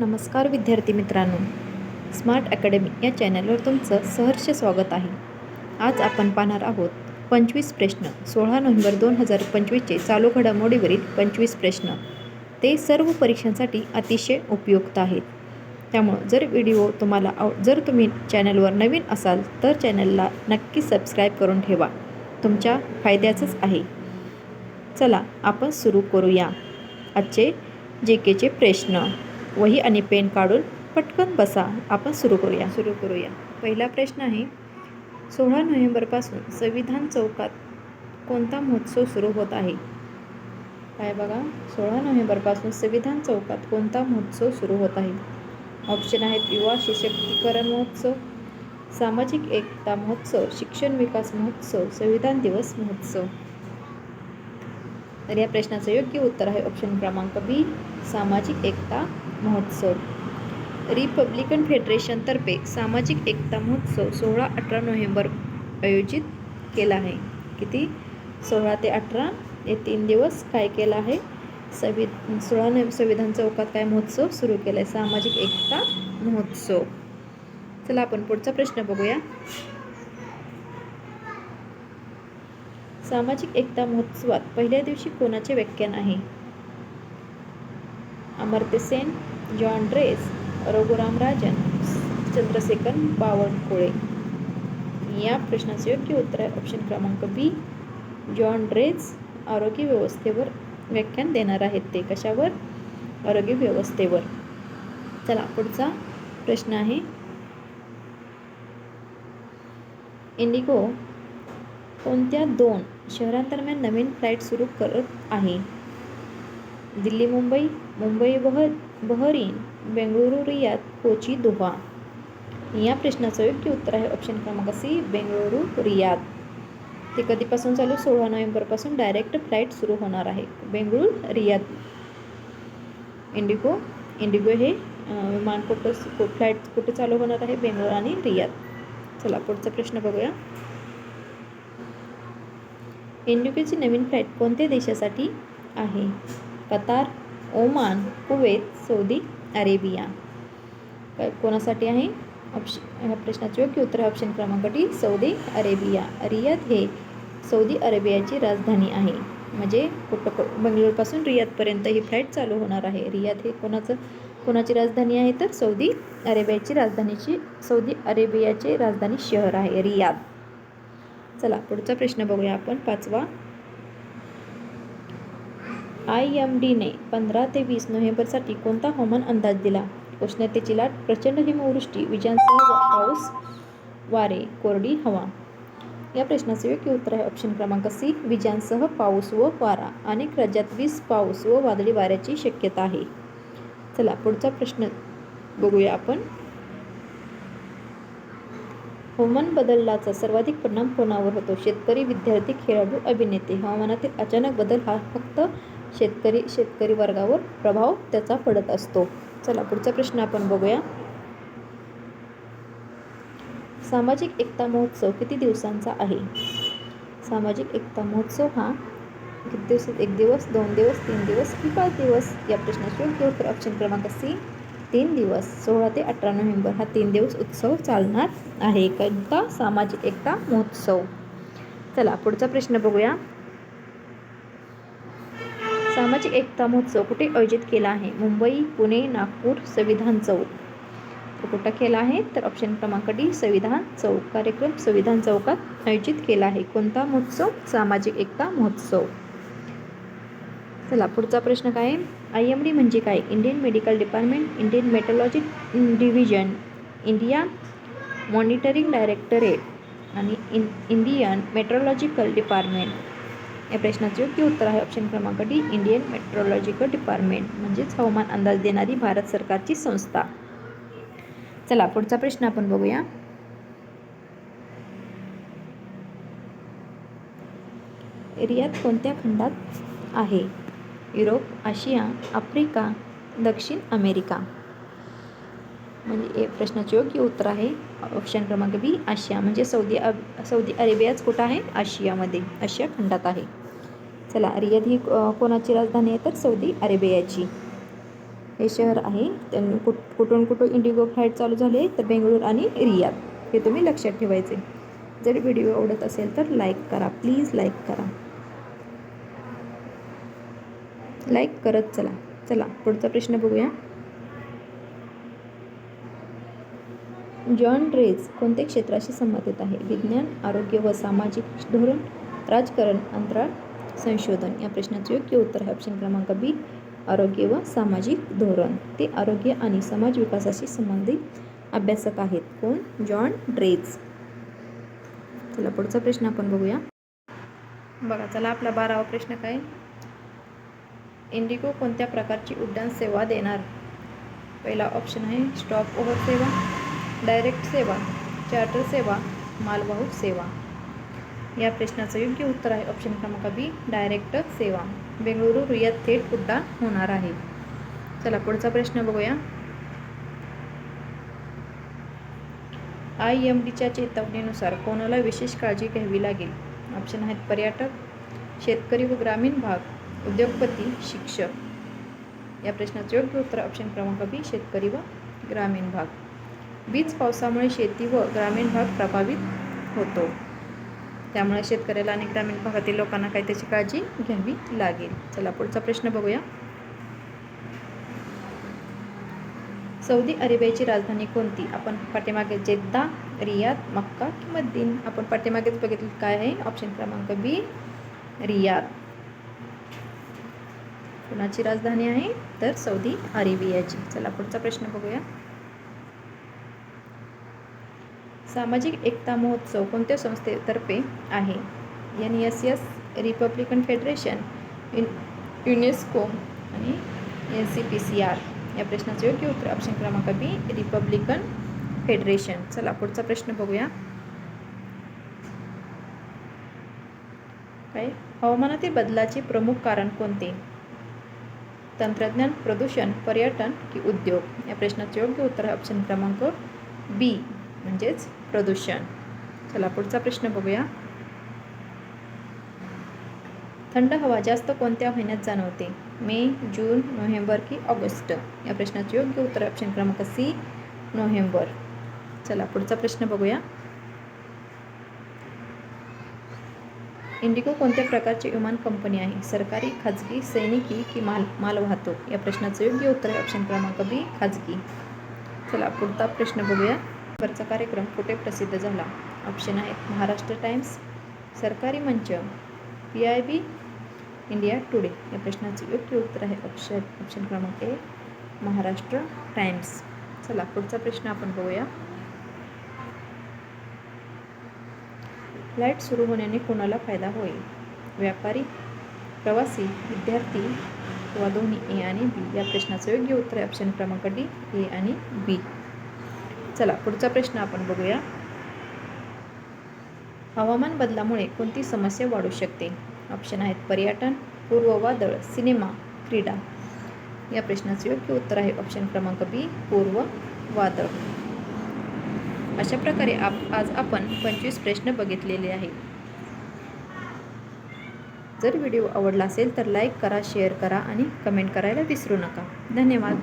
नमस्कार विद्यार्थी मित्रांनो. स्मार्ट अकॅडमी या चॅनलवर तुमचं सहर्ष स्वागत आहे. आज आपण पाहणार आहोत पंचवीस प्रश्न. सोळा नोव्हेंबर दोन हजार पंचवीसचे चालू घडामोडीवरील पंचवीस प्रश्न. ते सर्व परीक्षांसाठी अतिशय उपयुक्त आहेत. त्यामुळं जर व्हिडिओ तुम्हाला आव जर तुम्ही चॅनलवर नवीन असाल तर चॅनलला नक्की सबस्क्राईब करून ठेवा. तुमच्या फायद्याचंच आहे. चला आपण सुरू करूया. आजचे जे केचे प्रश्न. वही आणि पेन काढून पटकन बसा. आपण सुरू करूया. सुरू करूया. पहिला प्रश्न आहे सोळा नोव्हेंबरपासून संविधान चौकात कोणता महोत्सव सुरू होत आहे? काय बघा सोळा नोव्हेंबरपासून संविधान चौकात कोणता महोत्सव सुरू होत आहे? ऑप्शन आहेत युवा सशक्तीकरण महोत्सव सामाजिक एकता महोत्सव शिक्षण विकास महोत्सव संविधान दिवस महोत्सव. तर या प्रश्नाचं योग्य उत्तर आहे ऑप्शन क्रमांक बी सामाजिक एकता महोत्सव. रिपब्लिकन फेडरेशनतर्फे सामाजिक एकता महोत्सव सोळा अठरा नोव्हेंबर आयोजित केला आहे. किती? सोळा ते अठरा. हे तीन दिवस काय केलं आहे? संवि सोळा नोव्हे संविधान चौकात काय महोत्सव सुरू केला आहे सामाजिक एकता महोत्सव. चला आपण पुढचा प्रश्न बघूया. सामाजिक एकता महोत्सवात पहिल्या दिवशी कोणाचे व्याख्यान आहे? Amartya Sen Jean Dreze Raghuram Rajan Chandrashekhar Bawankule. या प्रश्नाचे योग्य उत्तर आहे. ऑप्शन क्रमांक बी जॉन ड्रेस आरोग्य व्यवस्थेवर व्याख्यान देणार आहेत ते कशावर? आरोग्य व्यवस्थेवर. चला पुढचा प्रश्न आहे. इंडिगो कोणत्या दोन शहरांदरम्यान नवीन फ्लाईट सुरू करत आहे? दिल्ली मुंबई मुंबई बह Bahrain Bengaluru Riyadh Kochi Doha. या प्रश्नाचं योग्य उत्तर आहे ऑप्शन क्रमांक सी बेंगळुरू रियाद. ते कधीपासून चालू? सोळा नोव्हेंबरपासून डायरेक्ट फ्लाईट सुरू होणार आहे. बेंगळुरू रियाद. इंडिगो इंडिगो हे विमान कुठं फ्लाईट कुठे चालू होणार आहे? बेंगळुरू आणि रियाद. चला पुढचा प्रश्न बघूया. इंडिगोची नवीन फ्लाईट कोणत्या देशासाठी आहे? Qatar Oman Kuwait Saudi Arabia. कोणासाठी आहे? ऑप्शन ह्या प्रश्नाचे योग्य उत्तर ऑप्शन क्रमांक डी सौदी अरेबिया. रियाद हे सौदी अरेबियाची राजधानी आहे. म्हणजे कुठं बंगलोरपासून रियातपर्यंत रियादपर्यंत ही फ्लाईट चालू होणार आहे. रियाद हे कोणाचं कोणाची राजधानी आहे तर सौदी अरेबियाची राजधानीची सौदी अरेबियाचे राजधानी शहर आहे रियाद. चला पुढचा प्रश्न बघूया आपण. पाचवा आय एम डीने पंधरा ते वीस नोव्हेंबरसाठी कोणता हवामान अंदाज दिला? उष्णतेची लाट प्रचंड हिमवृष्टी विजांसह पाऊस वारे कोरडी हवा. या प्रश्नाचे योग्य उत्तर आहे ऑप्शन क्रमांक सी विजांसह पाऊस व वारा. अनेक राज्यात वीज पाऊस व वादळी वाऱ्याची शक्यता आहे. चला पुढचा प्रश्न बघूया आपण. हवामान बदलाचा सर्वाधिक परिणाम कोणावर होतो? शेतकरी विद्यार्थी खेळाडू अभिनेते. हवामानातील अचानक बदल हा फक्त शेतकरी शेतकरी वर्गावर प्रभाव त्याचा पडत असतो. चला पुढचा प्रश्न आपण बघूया. सामाजिक एकता महोत्सव किती दिवसांचा आहे? सामाजिक एकता महोत्सव हा किती दिवसात? एक दिवस दोन दिवस तीन दिवस की पाच दिवस? या प्रश्नाचे योग्य उत्तर ऑप्शन क्रमांक सी तीन दिवस. सोळा ते अठरा नोव्हेंबर हा तीन दिवस उत्सव चालणार आहे. कोणता सामाजिक एकता महोत्सव. चला पुढचा प्रश्न बघूया. सामाजिक एकता महोत्सव कुठे आयोजित केला आहे? मुंबई पुणे नागपूर संविधान चौक. कुठं केला आहे तर ऑप्शन क्रमांक डी संविधान चौक. कार्यक्रम संविधान चौकात आयोजित केला आहे. कोणता महोत्सव? सामाजिक एकता महोत्सव. चला पुढचा प्रश्न काय? आहे आय एम डी म्हणजे काय? Indian medical department Indian metrology division India monitoring directorate आणि इन इंडियन मेट्रोलॉजिकल डिपार्टमेंट. या प्रश्नाचे योग्य उत्तर आहे. ऑप्शन क्रमांक डी इंडियन मेट्रोलॉजिकल डिपार्टमेंट म्हणजेच हवामान अंदाज देणारी भारत सरकारची संस्था. चला पुढचा प्रश्न आपण बघूया. रियात कोणत्या खंडात आहे? युरोप आशिया आफ्रिका दक्षिण अमेरिका? म्हणजे हे प्रश्नाचे योग्य उत्तर आहे. ऑप्शन क्रमांक बी आशिया. म्हणजे सौदी अब सौदी अरेबियाच कुठं आहे? आशियामध्ये. आशिया खंडात आहे. चला रियाद ही कोणाची राजधानी आहे तर सौदी अरेबियाची. हे शहर आहे. त्यांनी कुठ कुठून कुठून इंडिगो फ्लाईट चालू झाले तर बेंगळूर आणि रियाद. हे तुम्ही लक्षात ठेवायचे. जर व्हिडिओ आवडत असेल तर लाईक करा. प्लीज लाईक करा. लाईक करत चला. चला पुढचा प्रश्न बघूया. जॉन ड्रेज कोणत्या क्षेत्राशी संबंधित आहे? विज्ञान आरोग्य व सामाजिक धोरण राजकारण अंतराळ संशोधन या प्रश्नाचे योग्य उत्तर आहे. ऑप्शन क्रमांक बी आरोग्य व सामाजिक धोरण. ते आरोग्य आणि समाज विकासाशी संबंधित अभ्यासक आहेत. कोण? जॉन ड्रेज चला पुढचा प्रश्न आपण बघूया. बघा चला आपला बारावा प्रश्न काय? इंडिगो कोणत्या प्रकारची उड्डाण सेवा देणार? पहिला ऑप्शन आहे स्टॉप ओव्हर सेवा डायरेक्ट सेवा चार्टर सेवा मालवाहू सेवा. या प्रश्नाचं योग्य उत्तर आहे. ऑप्शन क्रमांक बी डायरेक्ट सेवा. बेंगळुरू रियात थेट उड्डाण होणार आहे. चला पुढचा प्रश्न बघूया. आय एम डीच्या चेतावणीनुसार कोणाला विशेष काळजी घ्यावी लागेल? ऑप्शन आहेत पर्यटक शेतकरी व ग्रामीण भाग उद्योगपती शिक्षक. या प्रश्नाचं योग्य उत्तर ऑप्शन क्रमांक बी शेतकरी व ग्रामीण भाग. वीज पावसामुळे शेती व ग्रामीण भाग प्रभावित होतो. त्यामुळे शेतकऱ्याला आणि ग्रामीण भागातील लोकांना काही त्याची काळजी घ्यावी लागेल. चला पुढचा प्रश्न बघूया. सौदी अरेबियाची राजधानी कोणती? आपण पाठीमागे जेद्दा रियाद मक्का की मद्दीन आपण पाठीमागेच बघितलं काय आहे? ऑप्शन क्रमांक बी रियाद. कुणाची राजधानी आहे? तर सौदी अरेबियाची. चला पुढचा प्रश्न बघूया. सामाजिक एकता महोत्सव कोणत्या संस्थेतर्फे आहे? N S S Republican Federation युन UNESCO आणि N C P C R या प्रश्नाचं योग्य उत्तर ऑप्शन क्रमांक बी रिपब्लिकन फेडरेशन चला पुढचा प्रश्न बघूया. काय? हवामानातील बदलाचे प्रमुख कारण कोणते? तंत्रज्ञान प्रदूषण पर्यटन की उद्योग. या प्रश्नाचे योग्य उत्तर ऑप्शन क्रमांक बी म्हणजेच प्रदूषण. चला पुढचा प्रश्न बघूया. थंड हवा जास्त कोणत्या महिन्यात जाणवते? मे जून नोव्हेंबर की ऑगस्ट? या प्रश्नाचे योग्य उत्तर ऑप्शन क्रमांक सी नोव्हेंबर. चला पुढचा प्रश्न बघूया. इंडिगो कोणत्या प्रकारची विमान कंपनी आहे? सरकारी खाजगी सैनिकी की माल मालवाहतूक? या प्रश्नाचं योग्य उत्तर ऑप्शन क्रमांक बी खाजगी. चला पुढचा प्रश्न बघूया. वरचा कार्यक्रम कुठे प्रसिद्ध झाला? ऑप्शन आहेत. महाराष्ट्र टाइम्स सरकारी मंच P I B India Today या प्रश्नाचं योग्य उत्तर आहे ऑप्शन ऑप्शन क्रमांक ए महाराष्ट्र टाइम्स चला पुढचा प्रश्न आपण बघूया. फ्लाईट सुरू होण्याने कोणाला फायदा होईल? व्यापारी प्रवासी विद्यार्थी किंवा दोन्ही ए आणि बी या प्रश्नाचं योग्य उत्तर आहे ऑप्शन क्रमांक डी ए आणि बी चला पुढचा प्रश्न आपण बघूया. हवामान बदलामुळे कोणती समस्या वाढू शकते? ऑप्शन आहेत पर्यटन पूर्ववादळ सिनेमा क्रीडा. या प्रश्नाचे योग्य उत्तर आहे ऑप्शन क्रमांक बी पूर्व वादळ अशा प्रकारे आप आज आपण पंचवीस प्रश्न बघितलेले आहे जर व्हिडिओ आवडला असेल तर लाईक करा शेअर करा आणि कमेंट करायला विसरू नका. धन्यवाद.